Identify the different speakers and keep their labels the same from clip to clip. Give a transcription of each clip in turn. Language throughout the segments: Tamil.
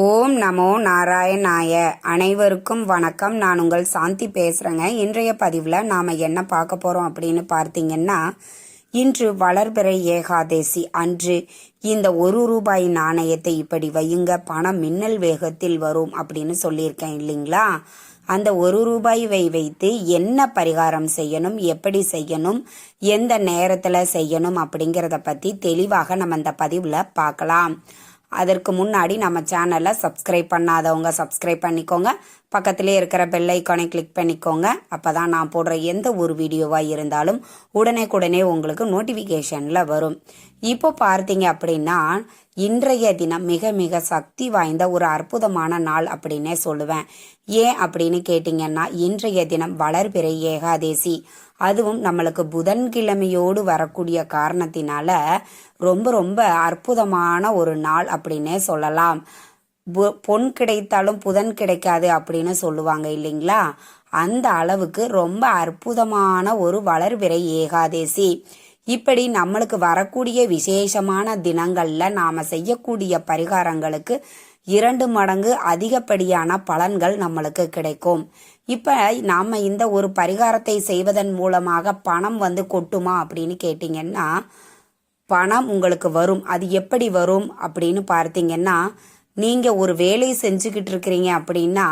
Speaker 1: ஓம் நமோ நாராயணாய. அனைவருக்கும் வணக்கம். நான் உங்கள் சாந்தி பேசுகிறேங்க இன்றைய பதிவில் நாம் என்ன பார்க்க போகிறோம் அப்படின்னு பார்த்தீங்கன்னா இன்று வளர்பிறை ஏகாதேசி அன்று இந்த ஒரு ரூபாய் நாணயத்தை இப்படி வையுங்க பணம் மின்னல் வேகத்தில் வரும் அப்படின்னு சொல்லியிருக்கேன் இல்லைங்களா? அந்த ஒரு ரூபாய் வை வைத்து என்ன பரிகாரம் செய்யணும் எப்படி செய்யணும் எந்த நேரத்தில் செய்யணும் அப்படிங்கிறத பற்றி தெளிவாக நம்ம இந்த பதிவில் பார்க்கலாம். அதற்கு முன்னாடி நம்ம சேனலை சப்ஸ்கிரைப் பண்ணாதவங்க சப்ஸ்கிரைப் பண்ணிக்கோங்க. பக்கத்திலே இருக்கிற பெல் ஐக்கானை கிளிக் பண்ணிக்கோங்க. அப்போ தான் நான் போடுற எந்த ஒரு வீடியோவாக இருந்தாலும் உடனே உங்களுக்கு நோட்டிஃபிகேஷனில் வரும். இப்போ பார்த்தீங்க அப்படின்னா இன்றைய தினம் மிக மிக சக்தி வாய்ந்த ஒரு அற்புதமான நாள் அப்படின்னே சொல்லுவேன். ஏன் அப்படின்னு கேட்டிங்கன்னா இன்றைய தினம் வளர்பிறை ஏகாதேசி. அதுவும் நம்மளுக்கு புதன்கிழமையோடு வரக்கூடிய காரணத்தினால ரொம்ப ரொம்ப அற்புதமான ஒரு நாள் அப்படின்னே சொல்லலாம். பொன் கிடைத்தாலும் புதன் கிடைக்காது அப்படின்னு சொல்லுவாங்க இல்லைங்களா? அந்த அளவுக்கு ரொம்ப அற்புதமான ஒரு வளர்பிறை ஏகாதேசி. இப்படி நம்மளுக்கு வரக்கூடிய விசேஷமான தினங்கள்ல நாம செய்யக்கூடிய பரிகாரங்களுக்கு இரண்டு மடங்கு அதிகப்படியான பலன்கள் நம்மளுக்கு கிடைக்கும். இப்ப நாம இந்த ஒரு பரிகாரத்தை செய்வதன் மூலமாக பணம் வந்து கொட்டுமா அப்படின்னு கேட்டிங்கன்னா பணம் உங்களுக்கு வரும். அது எப்படி வரும் அப்படின்னு பார்த்தீங்கன்னா நீங்க ஒரு வேலை செஞ்சுக்கிட்டு இருக்கிறீங்க அப்படின்னா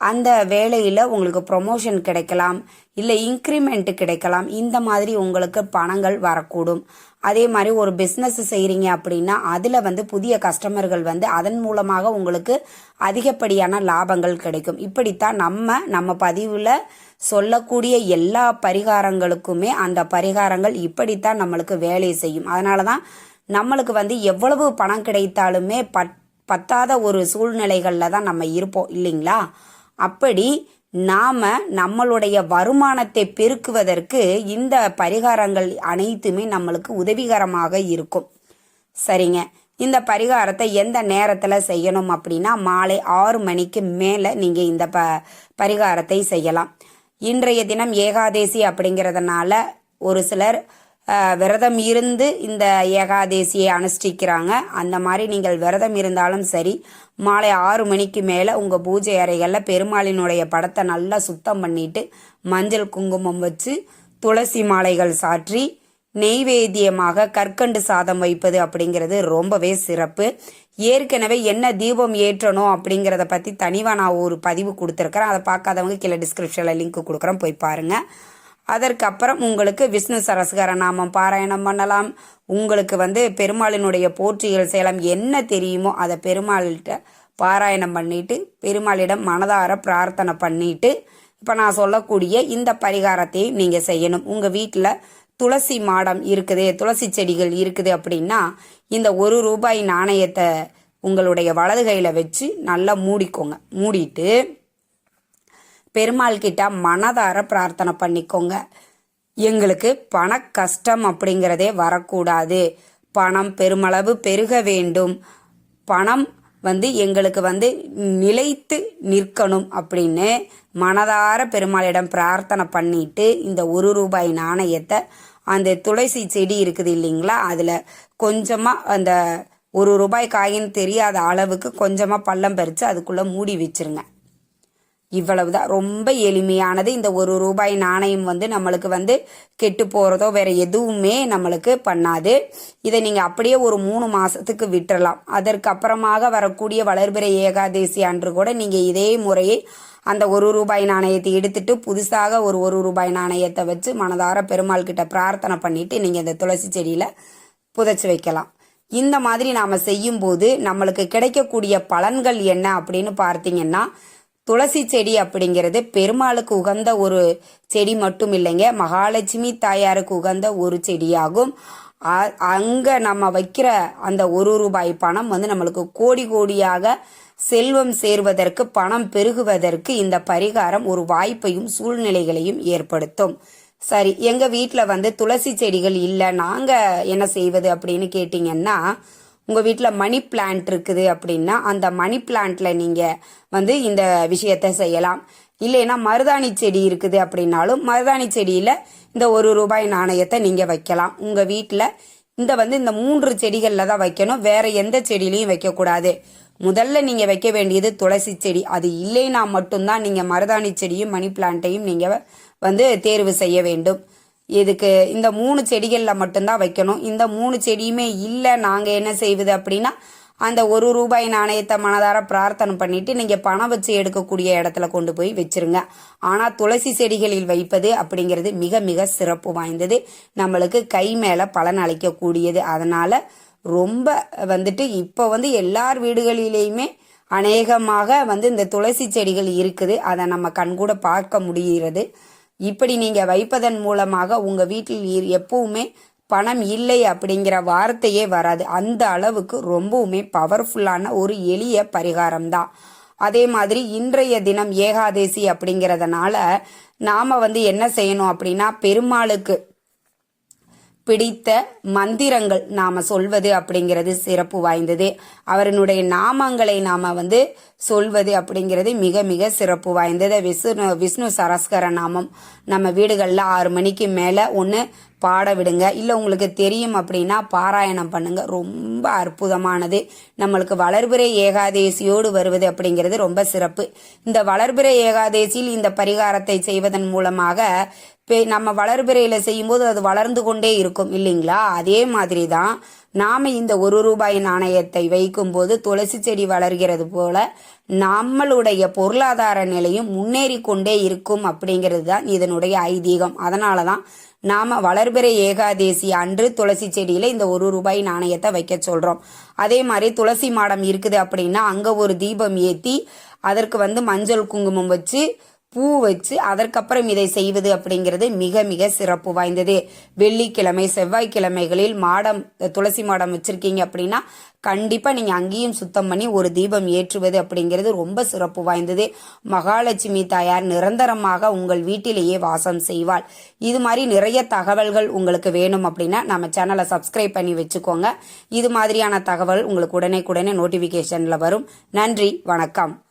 Speaker 1: அந்த வேலையில் உங்களுக்கு ப்ரொமோஷன் கிடைக்கலாம் இல்லை இன்க்ரிமெண்ட் கிடைக்கலாம். இந்த மாதிரி உங்களுக்கு பணங்கள் வரக்கூடும். அதே மாதிரி ஒரு பிஸ்னஸ் செய்கிறீங்க அப்படின்னா அதில் வந்து புதிய கஸ்டமர்கள் வந்து அதன் மூலமாக உங்களுக்கு அதிகப்படியான லாபங்கள் கிடைக்கும். இப்படித்தான் நம்ம நம்ம பதிவில் சொல்லக்கூடிய எல்லா பரிகாரங்களுக்குமே அந்த பரிகாரங்கள் இப்படித்தான் நம்மளுக்கு வேலை செய்யும். அதனால தான் நம்மளுக்கு வந்து எவ்வளவு பணம் கிடைத்தாலுமே பத் பத்தாத ஒரு சூழ்நிலைகளில் தான் நம்ம இருப்போம் இல்லைங்களா? அப்படி நாம நம்மளுடைய வருமானத்தை பெருக்குவதற்கு இந்த பரிகாரங்கள் அனைத்துமே நம்மளுக்கு உதவிகரமாக இருக்கும். சரிங்க. இந்த பரிகாரத்தை எந்த நேரத்தில் செய்யணும் அப்படின்னா மாலை ஆறு மணிக்கு மேலே நீங்கள் இந்த ப பரிகாரத்தை செய்யலாம். இன்றைய தினம் ஏகாதேசி அப்படிங்கிறதுனால ஒரு சிலர் விரதம் இருந்து இந்த ஏகாதேசியை அனுஷ்டிக்கிறாங்க. அந்த மாதிரி நீங்கள் விரதம் இருந்தாலும் சரி மாலை ஆறு மணிக்கு மேலே உங்கள் பூஜை அறைகளில் பெருமாளினுடைய படத்தை நல்லா சுத்தம் பண்ணிட்டு மஞ்சள் குங்குமம் வச்சு துளசி மாலைகள் சாற்றி நெய்வேத்தியமாக கற்கண்டு சாதம் வைப்பது அப்படிங்கிறது ரொம்பவே சிறப்பு. ஏற்கனவே என்ன தீபம் ஏற்றணும் அப்படிங்கிறத பற்றி தனிவாக நான் ஒரு பதிவு கொடுத்துருக்குறேன். அதை பார்க்காதவங்க கீழே டிஸ்கிரிப்ஷனில் லிங்க் கொடுக்குறேன். போய் பாருங்கள் அதற்கப்புறம் உங்களுக்கு விஷ்ணு சரஸ்கர நாமம் பாராயணம் பண்ணலாம். உங்களுக்கு வந்து பெருமாளினுடைய போற்றிகள் செய்யலாம் என்ன தெரியுமோ அதை பெருமாள்கிட்ட பாராயணம் பண்ணிட்டு பெருமாளிடம் மனதார பிரார்த்தனை பண்ணிட்டு இப்போ நான் சொல்லக்கூடிய இந்த பரிகாரத்தையும் நீங்கள் செய்யணும். உங்கள் வீட்டில் துளசி மாடம் இருக்குது துளசி செடிகள் இருக்குது அப்படின்னா இந்த ஒரு ரூபாய் நாணயத்தை உங்களுடைய வலது கையில் வச்சு நல்லா மூடிக்கோங்க. மூடிட்டு பெருமாள் கிட்ட மனதார பிரார்த்தனை பண்ணிக்கோங்க. எங்களுக்கு பண கஷ்டம் அப்படிங்கிறதே வரக்கூடாது. பணம் பெருமளவு பெருக வேண்டும். பணம் வந்து எங்களுக்கு வந்து நிலைத்து நிற்கணும் அப்படின்னு மனதார பெருமாளிடம் பிரார்த்தனை பண்ணிட்டு இந்த ஒரு ரூபாய் நாணயத்தை அந்த துளசி செடி இருக்குது இல்லைங்களா அதில் கொஞ்சமாக அந்த ஒரு ரூபாய் காயின்னு தெரியாத அளவுக்கு கொஞ்சமாக பள்ளம் பறித்து அதுக்குள்ளே மூடி வச்சிருங்க. இவ்வளவுதான். ரொம்ப எளிமையானது. இந்த ஒரு ரூபாய் நாணயம் வந்து நம்மளுக்கு வந்து கெட்டு போகிறதோ வேற எதுவுமே நம்மளுக்கு பண்ணாது. இதை நீங்கள் அப்படியே ஒரு மூணு மாதத்துக்கு விட்டுறலாம். அதற்கு அப்புறமாக வரக்கூடிய வளர்பிறை ஏகாதேசி அன்று கூட நீங்கள் இதே முறையை அந்த ஒரு ரூபாய் நாணயத்தை எடுத்துட்டு புதுசாக ஒரு ஒரு ரூபாய் நாணயத்தை வச்சு மனதார பெருமாள் கிட்ட பிரார்த்தனை பண்ணிட்டு நீங்கள் இந்த துளசி செடியில் புதைச்சி வைக்கலாம். இந்த மாதிரி நாம் செய்யும்போது நம்மளுக்கு கிடைக்கக்கூடிய பலன்கள் என்ன அப்படின்னு பார்த்தீங்கன்னா துளசி செடி அப்படிங்கிறது பெருமாளுக்கு உகந்த ஒரு செடி மட்டும் இல்லைங்க மகாலட்சுமி தாயாருக்கு உகந்த ஒரு செடியாகும். அங்கே அங்க நம்ம வைக்கிற அந்த ஒரு ரூபாய் பணம் வந்து நம்மளுக்கு கோடி கோடியாக செல்வம் சேர்வதற்கு பணம் பெருகுவதற்கு இந்த பரிகாரம் ஒரு வாய்ப்பையும் சூழ்நிலைகளையும் ஏற்படுத்தும். சரி எங்க வீட்டில் வந்து துளசி செடிகள் இல்லை நாங்க என்ன செய்வது அப்படின்னு கேட்டிங்கன்னா உங்கள் வீட்டில் மணி பிளான்ட் இருக்குது அப்படின்னா அந்த மணி பிளான்ட்ல நீங்கள் வந்து இந்த விஷயத்த செய்யலாம். இல்லைன்னா மருதாணி செடி இருக்குது அப்படின்னாலும் மருதாணி செடியில் இந்த ஒரு ரூபாய் நாணயத்தை நீங்கள் வைக்கலாம். உங்கள் வீட்டில் இந்த வந்து இந்த மூன்று செடிகளில் தான் வைக்கணும். வேற எந்த செடியிலையும் வைக்கக்கூடாது. முதல்ல நீங்கள் வைக்க வேண்டியது துளசி செடி. அது இல்லைன்னா மட்டும்தான் நீங்கள் மருதாணி செடியும் மணி பிளான்ட்டையும் நீங்கள் வந்து தேர்வு செய்ய வேண்டும். இதுக்கு இந்த மூணு செடிகளில் மட்டும்தான் வைக்கணும். இந்த மூணு செடியுமே இல்லை நாங்கள் என்ன செய்வது அப்படின்னா அந்த ஒரு ரூபாய் நாணயத்தை மனதார பிரார்த்தனை பண்ணிட்டு நீங்கள் பணம் வச்சு எடுக்கக்கூடிய இடத்துல கொண்டு போய் வச்சிருங்க. ஆனால் துளசி செடிகளில் வைப்பது அப்படிங்கிறது மிக மிக சிறப்பு வாய்ந்தது. நம்மளுக்கு கை மேலே பலன் அளிக்கக்கூடியது. அதனால் ரொம்ப வந்துட்டு இப்போ வந்து எல்லார் வீடுகளிலேயுமே அநேகமாக வந்து இந்த துளசி செடிகள் இருக்குது. அதை நம்ம கண்கூட பார்க்க முடிகிறது. இப்படி நீங்கள் வைப்பதன் மூலமாக உங்கள் வீட்டில் எப்பவுமே பணம் இல்லை அப்படிங்கிற வார்த்தையே வராது. அந்த அளவுக்கு ரொம்பவுமே பவர்ஃபுல்லான ஒரு எளிய பரிகாரம் தான் அதே மாதிரி இன்றைய தினம் ஏகாதேசி அப்படிங்கிறதுனால நாம வந்து என்ன செய்யணும் அப்படின்னா பெருமாளுக்கு பிடித்த மந்திரங்கள் நாம சொல்வது அப்படிங்கிறது சிறப்பு வாய்ந்தது. அவரினுடைய நாமங்களை நாம வந்து சொல்வது அப்படிங்கிறது மிக மிக சிறப்பு வாய்ந்தது. விஷ்ணு விஷ்ணு சரஸ்கர நாமம். நம்ம வீடுகளில் ஆறு மணிக்கு மேலே ஒன்று பாட விடுங்க. இல்லை உங்களுக்கு தெரியும் அப்படின்னா பாராயணம் பண்ணுங்க. ரொம்ப அற்புதமானது. நம்மளுக்கு வளர்பிறை ஏகாதேசியோடு வருவது அப்படிங்கிறது ரொம்ப சிறப்பு. இந்த வளர்பிறை ஏகாதேசியில் இந்த பரிகாரத்தை செய்வதன் மூலமாக நம்ம வளர்பிறையில் செய்யும்போது அது வளர்ந்து கொண்டே இருக்கும் இல்லைங்களா? அதே மாதிரி தான் நாம் இந்த ஒரு ரூபாய் நாணயத்தை வைக்கும்போது துளசி செடி வளர்கிறது போல நம்மளுடைய பொருளாதார நிலையும் முன்னேறி கொண்டே இருக்கும் அப்படிங்கிறது தான் இதனுடைய ஐதீகம். அதனால தான் நாம் வளர்பிறை ஏகாதேசி அன்று துளசி செடியில் இந்த ஒரு ரூபாய் நாணயத்தை வைக்க சொல்கிறோம் அதே மாதிரி துளசி மாடம் இருக்குது அப்படின்னா அங்கே ஒரு தீபம் ஏற்றி அதற்கு வந்து மஞ்சள் குங்குமம் வச்சு பூ வச்சு அதற்கப்புறம் இதை செய்வது அப்படிங்கிறது மிக மிக சிறப்பு வாய்ந்தது. வெள்ளிக்கிழமை செவ்வாய்க்கிழமைகளில் மாடம் துளசி மாடம் வச்சிருக்கீங்க அப்படின்னா கண்டிப்பாக நீங்கள் அங்கேயும் சுத்தம் பண்ணி ஒரு தீபம் ஏற்றுவது அப்படிங்கிறது ரொம்ப சிறப்பு வாய்ந்தது. மகாலட்சுமி தாயார் நிரந்தரமாக உங்கள் வீட்டிலேயே வாசம் செய்வாள். இது மாதிரி நிறைய தகவல்கள் உங்களுக்கு வேணும் அப்படின்னா நம்ம சேனலை சப்ஸ்கிரைப் பண்ணி வச்சுக்கோங்க. இது மாதிரியான தகவல் உங்களுக்கு உடனே உடனே நோட்டிஃபிகேஷனில் வரும். நன்றி வணக்கம்.